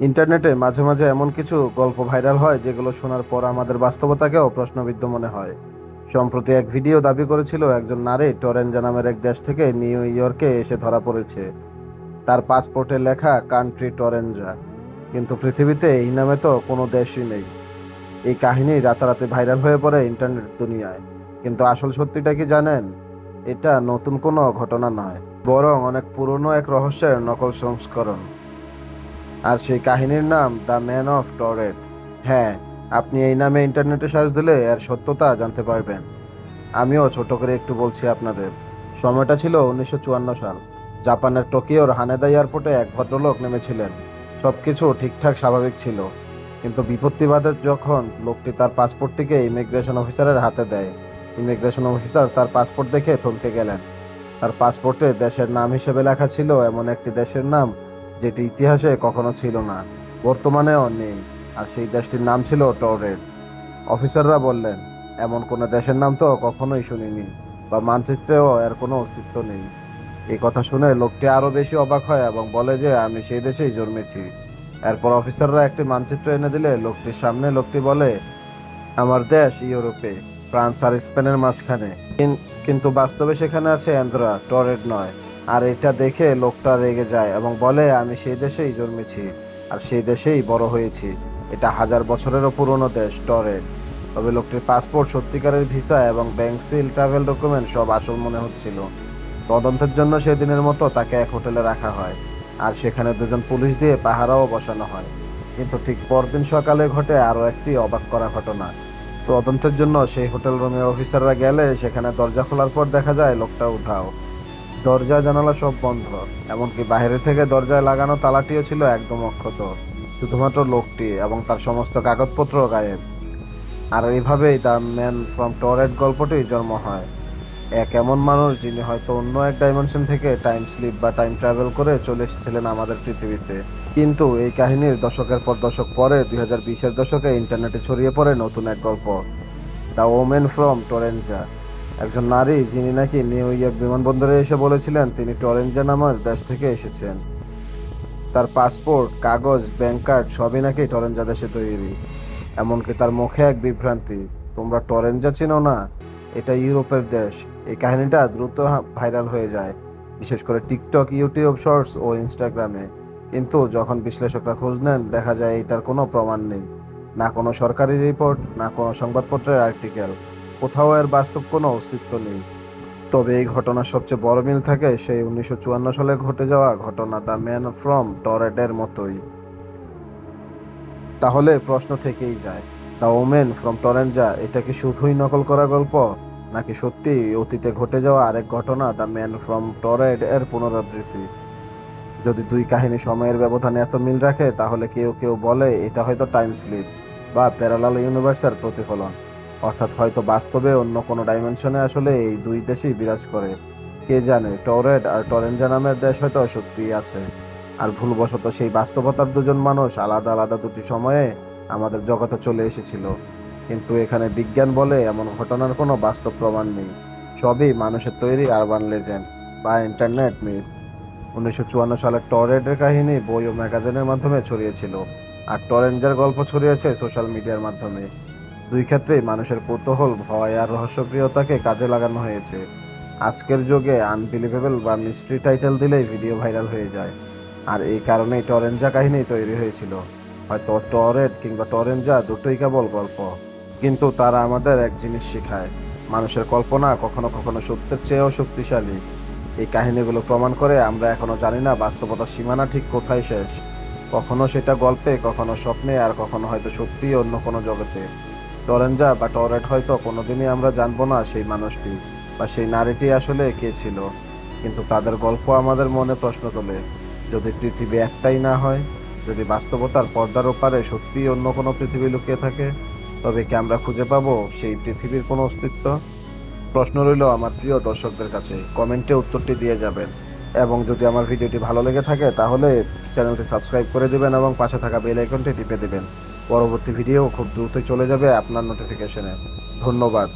ইন্টারনেটে মাঝে মাঝে এমন কিছু গল্প ভাইরাল হয় যেগুলো শোনার পর আমাদের বাস্তবতাকেও প্রশ্নবিদ্ধ মনে হয়। সম্প্রতি এক ভিডিও দাবি করেছিল একজন নারী টরেঞ্জা নামের এক দেশ থেকে নিউ ইয়র্কে এসে ধরা পড়েছে। তার পাসপোর্টে লেখা, কান্ট্রি টরেঞ্জা কিন্তু পৃথিবীতে এই নামে তো কোনো দেশই নেই। এই কাহিনী রাতারাতি ভাইরাল হয়ে পড়ে ইন্টারনেট দুনিয়ায়। কিন্তু আসল সত্যিটা কি জানেন? এটা নতুন কোনো ঘটনা নয়, বরং অনেক পুরনো এক রহস্যের নকল সংস্করণ। আর সেই কাহিনীর নাম দ্য ম্যান অফ টরেট হ্যাঁ আপনি এই নামে ইন্টারনেটে সার্চ দিলে এর সত্যতা জানতে পারবেন। আমিও ছোট করে একটু বলছি আপনাদের। সময়টা ছিল উনিশশো চুয়ান্ন সাল। জাপানের টোকিওর হানেদা এয়ারপোর্টে এক ভদ্রলোক নেমেছিলেন। সব কিছু ঠিকঠাক স্বাভাবিক ছিল। কিন্তু বিপত্তিবাদে যখন লোকটি তার পাসপোর্টটিকে ইমিগ্রেশন অফিসারের হাতে দেয়, ইমিগ্রেশন অফিসার তার পাসপোর্ট দেখে থমকে গেলেন। তার পাসপোর্টে দেশের নাম হিসেবে লেখা ছিল এমন একটি দেশের নাম যেটি ইতিহাসে কখনো ছিল না, বর্তমানেও নেই, আর সেই দেশটির নাম ছিল টরেট অফিসাররা বললেন, এমন কোনো দেশের নাম তো কখনোই শুনিনি, বা মানচিত্রেও এর কোনো অস্তিত্ব নেই। এই কথা শুনে লোকটি আরও বেশি অবাক হয় এবং বলে যে, আমি সেই দেশেই জন্মেছি। এরপর অফিসাররা একটি মানচিত্র এনে দিলে লোকটির সামনে লোকটি বলে, আমার দেশ ইউরোপে, ফ্রান্স আর স্পেনের মাঝখানে। কিন- কিন্তু বাস্তবে সেখানে আছে অ্যান্দ্রা টরেড নয়। আর এটা দেখে লোকটা রেগে যায় এবং বলে, আমি সেই দেশেই জন্মেছি আর সেই দেশেই বড় হয়েছি। এটা হাজার বছরেরও পুরনো দেশ টরেট তবে লোকটির পাসপোর্ট, সত্যিকারের ভিসা এবং ব্যাংক সিল, ট্রাভেল ডকুমেন্ট সব আসল মনে হচ্ছিল। তদন্তের জন্য সেদিনের মতো তাকে এক হোটেলে রাখা হয় আর সেখানে দুজন পুলিশ দিয়ে পাহারাও বসানো হয়। কিন্তু ঠিক পরদিন সকালে ঘটে আরও একটি অবাক করা ঘটনা। তদন্তের জন্য সেই হোটেল রুমের অফিসাররা গেলে সেখানে দরজা খোলার পর দেখা যায় লোকটা উধাও। দরজা, জানালা সব বন্ধ। এমনকি বাইরে থেকে দরজায় লাগানো তালাটিও ছিল একদম অক্ষত। শুধুমাত্র লোকটি এবং তার সমস্ত কাগজপত্র গায়েব। আর এইভাবেই দ্য ম্যান ফ্রম টরেট গল্পটি জন্ম হয়। এক এমন মানুষ যিনি হয়তো অন্য এক ডাইমেনশন থেকে টাইম স্লিপ বা টাইম ট্রাভেল করে চলে এসেছিলেন আমাদের পৃথিবীতে। কিন্তু এই কাহিনীর দশকের পর দশক পরে দুই হাজার বিশের দশকে ইন্টারনেটে ছড়িয়ে পড়ে নতুন এক গল্প, দ্য ওমেন ফ্রম টরেন্জা একজন নারী যিনি নাকি নিউ ইয়র্ক বিমানবন্দরে এসে বলেছিলেন তিনি টরেঞ্জা নামের দেশ থেকে এসেছেন। তার পাসপোর্ট, কাগজ, ব্যাংক কার্ড সবই নাকি টরেঞ্জা দেশে তৈরি। এমনকি তার মুখে এক বিভ্রান্তি, তোমরা টরেঞ্জা চিনো না এটা ইউরোপের দেশ। এই কাহিনীটা দ্রুত ভাইরাল হয়ে যায়, বিশেষ করে টিকটক, ইউটিউব শর্টস ও ইনস্টাগ্রামে। কিন্তু যখন বিশ্লেষকরা খোঁজ নেন, দেখা যায় এটার কোনো প্রমাণ নেই। না কোনো সরকারি রিপোর্ট, না কোনো সংবাদপত্রের আর্টিকেল। কোথাও এর বাস্তব কোনো অস্তিত্ব নেই। তবে এই ঘটনার সবচেয়ে বড় মিল থাকে সেই উনিশশো চুয়ান্ন সালে ঘটে যাওয়া ঘটনা দ্য ম্যান ফ্রম টরেডের মতোই। তাহলে প্রশ্ন থেকেই যায়, দ্য ওমেন ফ্রম টরেঞ্জা এটা কি শুধুই নকল করা গল্প, নাকি সত্যি অতীতে ঘটে যাওয়া আরেক ঘটনা দ্য ম্যান ফ্রম টরেড এর পুনরাবৃত্তি? যদি দুই কাহিনী সময়ের ব্যবধানে এত মিল রাখে, তাহলে কেউ কেউ বলে এটা হয়তো টাইম স্লিপ বা প্যারালাল ইউনিভার্সের প্রতিফলন। অর্থাৎ হয়তো বাস্তবে অন্য কোনো ডাইমেনশনে আসলে এই দুই দেশই বিরাজ করে। কে জানে টরেড আর টরেঞ্জা নামের দেশ হয়তো সত্যিই আছে। আর ভুলবশত সেই বাস্তবতার দুজন মানুষ আলাদা আলাদা দুটি সময়ে আমাদের জগতে চলে এসেছিল। কিন্তু এখানে বিজ্ঞান বলে এমন ঘটনার কোনো বাস্তব প্রমাণ নেই। সবই মানুষের তৈরি আরবান লেজেন্ড বা ইন্টারনেট মিথ উনিশশো চুয়ান্ন সালে টরেডের কাহিনী বই ও ম্যাগাজিনের মাধ্যমে ছড়িয়েছিল। আর টরেঞ্জার গল্প ছড়িয়েছে সোশ্যাল মিডিয়ার মাধ্যমে। দুই ক্ষেত্রেই মানুষের কৌতূহল, ভয় আর রহস্যপ্রিয়তাকে কাজে লাগানো হয়েছে। আজকের যুগে আনবিলিভেবল বা মিস্ট্রি টাইটেল দিলেই ভিডিও ভাইরাল হয়ে যায়। আর এই কারণেই টরেঞ্জা কাহিনী তৈরি হয়েছিল। হয়তো টরেট কিংবা টরেঞ্জা দুটোই কেবল গল্প। কিন্তু তারা আমাদের এক জিনিস শেখায়, মানুষের কল্পনা কখনো কখনো সত্যের চেয়েও শক্তিশালী। এই কাহিনীগুলো প্রমাণ করে আমরা এখনও জানি না বাস্তবতার সীমানা ঠিক কোথায় শেষ। কখনো সেটা গল্পে, কখনো স্বপ্নে, আর কখনো হয়তো সত্যিই অন্য কোনো জগতে। টরেঞ্জা বা টরেট হয়তো কোনোদিনই আমরা জানব না সেই মানুষটি, বা সেই নারীটি আসলে কে ছিল। কিন্তু তাদের গল্প আমাদের মনে প্রশ্ন তোলে, যদি পৃথিবী একটাই না হয়, যদি বাস্তবতার পর্দার ওপারে সত্যিই অন্য কোনো পৃথিবী লুকিয়ে থাকে, তবে কি আমরা খুঁজে পাবো সেই পৃথিবীর কোনো অস্তিত্ব? প্রশ্ন রইল আমার প্রিয় দর্শকদের কাছে, কমেন্টে উত্তরটি দিয়ে যাবেন। এবং যদি আমার ভিডিওটি ভালো লেগে থাকে, তাহলে চ্যানেলটি সাবস্ক্রাইব করে দেবেন এবং পাশে থাকা বেল আইকনটি টিপে দিবেন। পরবর্তী ভিডিও খুব দ্রুত চলে যাবে আপনার নোটিফিকেশনে ধন্যবাদ।